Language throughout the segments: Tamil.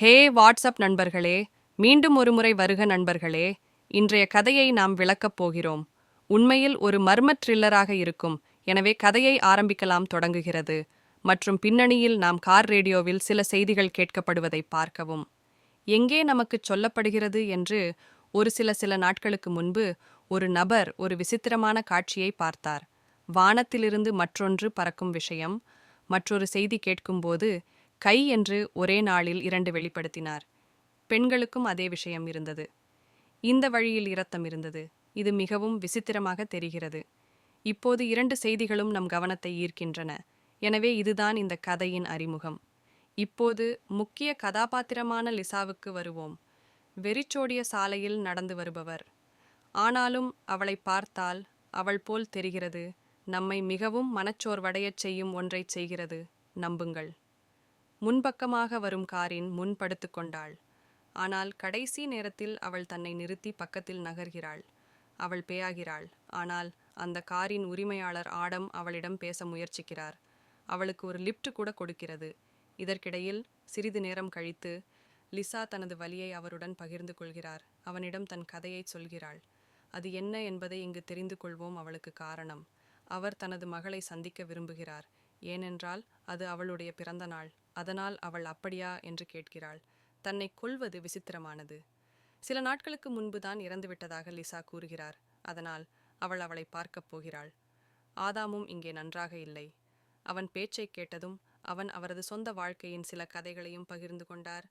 ஹே வாட்ஸ்அப் நண்பர்களே. மீண்டும் ஒருமுறை வருக நண்பர்களே. இன்றைய கதையை நாம் விளக்கப் போகிறோம். உண்மையில் ஒரு மர்ம த்ரில்லராக இருக்கும். எனவே கதையை ஆரம்பிக்கலாம் தொடங்குகிறது. மற்றும் பின்னணியில் நாம் கார் ரேடியோவில் சில செய்திகள் கேட்கப்படுவதை பார்க்கவும். எங்கே நமக்கு சொல்லப்படுகிறது என்று ஒரு சில சில நாட்களுக்கு முன்பு ஒரு நபர் ஒரு விசித்திரமான காட்சியை பார்த்தார். வானத்திலிருந்து மற்றொன்று பறக்கும் விஷயம். மற்றொரு செய்தி கேட்கும்போது கை என்று ஒரே நாளில் இரண்டு வெளிப்படுத்தினார். பெண்களுக்கும் அதே விஷயம் இருந்தது. இந்த வழியில் இரத்தம் இருந்தது. இது மிகவும் விசித்திரமாக தெரிகிறது. இப்போது இரண்டு செய்திகளும் நம் கவனத்தை ஈர்க்கின்றன. எனவே இதுதான் இந்த கதையின் அறிமுகம். இப்போது முக்கிய கதாபாத்திரமான லிசாவுக்கு வருவோம். வெறிச்சோடிய சாலையில் நடந்து வருபவர். ஆனாலும் அவளை பார்த்தால் அவள் போல் தெரிகிறது. நம்மை மிகவும் மனச்சோர்வடையச் செய்யும் ஒன்றைச் செய்கிறது. நம்புங்கள். முன்பக்கமாக வரும் காரின் முன் படுத்து கொண்டாள். ஆனால் கடைசி நேரத்தில் அவள் தன்னை நிறுத்தி பக்கத்தில் நகர்கிறாள். அவள் பேயாகிறாள். ஆனால் அந்த காரின் உரிமையாளர் ஆடம் அவளிடம் பேச முயற்சிக்கிறார். அவளுக்கு ஒரு லிப்ட் கூட கொடுக்கிறது. இதற்கிடையில் சிறிது நேரம் கழித்து லிசா தனது வலியை அவருடன் பகிர்ந்து கொள்கிறார். அவனிடம் தன் கதையை சொல்கிறாள். அது என்ன என்பதை இங்கு தெரிந்து கொள்வோம் அவளுக்கு காரணம். அவர் தனது மகளை சந்திக்க விரும்புகிறார். ஏனென்றால் அது அவளுடைய பிறந்த நாள். அதனால் அவள் அப்படியா என்று கேட்கிறாள். தன்னை கொல்வது விசித்திரமானது. சில நாட்களுக்கு முன்புதான் இறந்துவிட்டதாக லிசா கூறுகிறார். அதனால் அவள் அவளை பார்க்கப் போகிறாள். ஆதாமும் இங்கே நன்றாக இல்லை. அவன் பேச்சை கேட்டதும் அவன் அவரது சொந்த வாழ்க்கையின் சில கதைகளையும் பகிர்ந்து கொண்டார்.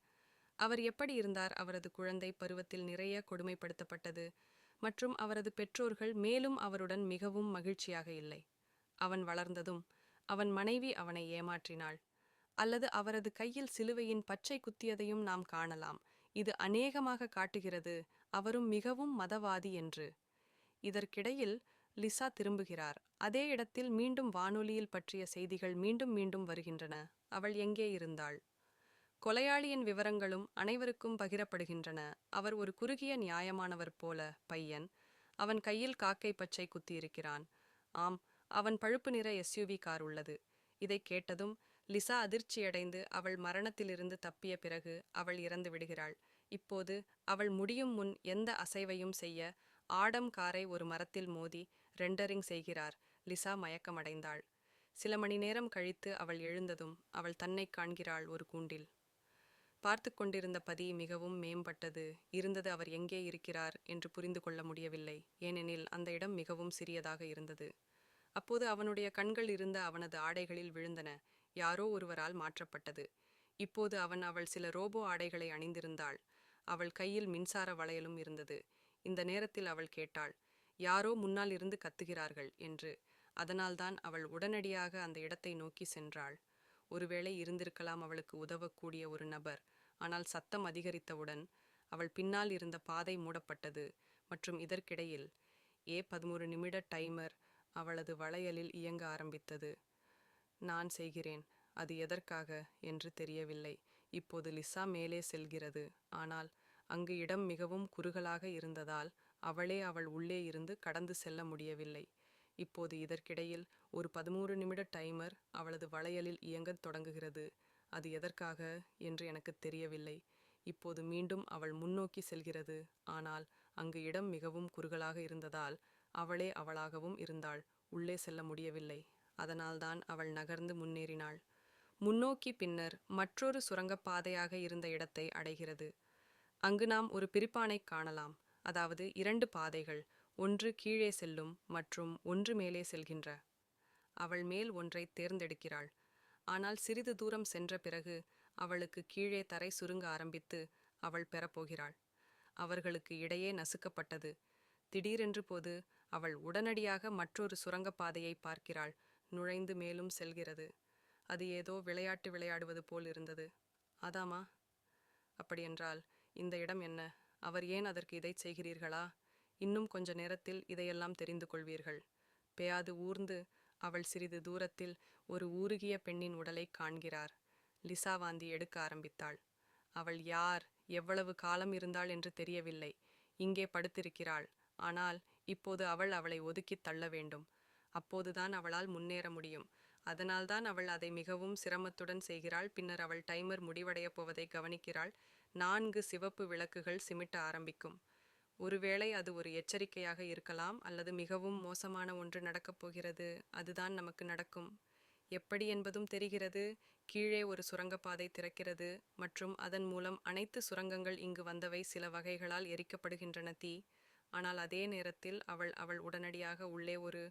அவர் எப்படி இருந்தார் அவரது குழந்தை பருவத்தில் நிறைய கொடுமைப்படுத்தப்பட்டது மற்றும் அவரது பெற்றோர்கள் மேலும் அவருடன் மிகவும் மகிழ்ச்சியாக இல்லை. அவன் வளர்ந்ததும் அவன் மனைவி அவனை ஏமாற்றினாள். அல்லது அவரது கையில் சிலுவையின் பச்சை குத்தியதையும் நாம் காணலாம். இது அநேகமாக காட்டுகிறது. அவரும் மிகவும் மதவாதி என்று. இதற்கிடையில் லிசா திரும்புகிறார். அதே இடத்தில் மீண்டும் வானொலியில் பற்றிய செய்திகள் மீண்டும் மீண்டும் வருகின்றன. அவள் எங்கே இருந்தாள்? கொலையாளியின் விவரங்களும் அனைவருக்கும் பகிரப்படுகின்றன. அவர் ஒரு குறுகிய நியாயமானவர் போல பையன். அவன் கையில் காக்கை பச்சை குத்தியிருக்கிறான். ஆம் அவன் பழுப்பு நிற எஸ்யூவி கார் உள்ளது. இதை கேட்டதும் லிசா அதிர்ச்சியடைந்து அவள் மரணத்திலிருந்து தப்பிய பிறகு அவள் இறந்து விடுகிறாள். இப்போது அவள் முடியும் முன் எந்த அசைவையும் செய்ய ஆடம் காரை ஒரு மரத்தில் மோதி ரெண்டரிங் செய்கிறார். லிசா மயக்கமடைந்தாள். சில மணி நேரம் கழித்து அவள் எழுந்ததும் அவள் தன்னை காண்கிறாள் ஒரு கூண்டில். பார்த்து கொண்டிருந்த பதி மிகவும் மேம்பட்டது. இருந்தது அவர் எங்கே இருக்கிறார் என்று புரிந்து கொள்ள முடியவில்லை. ஏனெனில் அந்த இடம் மிகவும் சிறியதாக இருந்தது. அப்போது அவனுடைய கண்கள் இருந்த அவனது ஆடைகளில் விழுந்தன. யாரோ ஒருவரால் மாற்றப்பட்டது. இப்போது அவன் அவள் சில ரோபோ ஆடைகளை அணிந்திருந்தாள். அவள் கையில் மின்சார வளையலும் இருந்தது. இந்த நேரத்தில் அவள் கேட்டாள் யாரோ முன்னால் இருந்து கத்துகிறார்கள் என்று. அதனால்தான் அவள் உடனடியாக அந்த இடத்தை நோக்கி சென்றாள். ஒருவேளை இருந்திருக்கலாம் அவளுக்கு உதவக்கூடிய ஒரு நபர். ஆனால் சத்தம் அதிகரித்தவுடன் அவள் பின்னால் இருந்த பாதை மூடப்பட்டது. மற்றும் இதற்கிடையில் ஏ பதிமூறு நிமிட டைமர் அவளது வளையலில் இயங்க ஆரம்பித்தது. நான் செய்கிறேன் அது எதற்காக என்று தெரியவில்லை. இப்போது லிசா மேலே செல்கிறது. ஆனால் அங்கு இடம் மிகவும் குறுகலாக இருந்ததால் அவளே அவள் உள்ளே இருந்து கடந்து செல்ல முடியவில்லை. இப்போது இதற்கிடையில் ஒரு பதிமூறு நிமிட டைமர் அவளது வளையலில் இயங்கத் தொடங்குகிறது. அது எதற்காக என்று எனக்கு தெரியவில்லை. இப்போது மீண்டும் அவள் முன்னோக்கி செல்கிறது. ஆனால் அங்கு இடம் மிகவும் குறுகலாக இருந்ததால் அவளே அவளாகவும் இருந்தாள். உள்ளே செல்ல முடியவில்லை. அதனால்தான் அவள் நகர்ந்து முன்னேறினாள். முன்னோக்கி பின்னர் மற்றொரு சுரங்கப்பாதையாக இருந்த இடத்தை அடைகிறது. அங்கு நாம் ஒரு பிரிப்பானை காணலாம். அதாவது இரண்டு பாதைகள் ஒன்று கீழே செல்லும் மற்றும் ஒன்று மேலே செல்கின்ற. அவள் மேல் ஒன்றை தேர்ந்தெடுக்கிறாள். ஆனால் சிறிது தூரம் சென்ற பிறகு அவளுக்கு கீழே தரை சுருங்க ஆரம்பித்து அவள் பெறப்போகிறாள் அவர்களுக்கு இடையே நசுக்கப்பட்டது. திடீரென்று போது அவள் உடனடியாக மற்றொரு சுரங்கப்பாதையை பார்க்கிறாள். நுழைந்து மேலும் செல்கிறது. அது ஏதோ விளையாட்டு விளையாடுவது போல் இருந்தது. அதாமா அப்படியென்றால் இந்த இடம் என்ன? அவர் ஏன் அதற்கு இதைச் செய்கிறீர்களா? இன்னும் கொஞ்ச நேரத்தில் இதையெல்லாம் தெரிந்து கொள்வீர்கள். பெயாது ஊர்ந்து அவள் சிறிது தூரத்தில் ஒரு ஊருகிய பெண்ணின் உடலை காண்கிறார். லிசா வாந்தி எடுக்க ஆரம்பித்தாள். அவள் யார்? எவ்வளவு காலம் இருந்தாள் என்று தெரியவில்லை. இங்கே படுத்திருக்கிறாள். ஆனால் இப்போது அவள் அவளை ஒதுக்கித் தள்ள வேண்டும். அப்போதுதான் அவளால் முன்னேற முடியும். அதனால்தான் அவள் அதை மிகவும் சிரமத்துடன் செய்கிறாள். பின்னர் அவள் டைமர் முடிவடையப் போவதை கவனிக்கிறாள். நான்கு சிவப்பு விளக்குகள் சிமிட்ட ஆரம்பிக்கும். ஒருவேளை அது ஒரு எச்சரிக்கையாக இருக்கலாம் அல்லது மிகவும் மோசமான ஒன்று நடக்கப் போகிறது. அதுதான் நமக்கு நடக்கும். எப்படி என்பதும் தெரிகிறது. கீழே ஒரு சுரங்கப்பாதை திறக்கிறது மற்றும் அதன் மூலம் அனைத்து சுரங்கங்கள் இங்கு வந்தவை சில வகைகளால் எரிக்கப்படுகின்றன தீ. ஆனால் அதே நேரத்தில் அவள் அவள் உடனடியாக உள்ளே ஒரு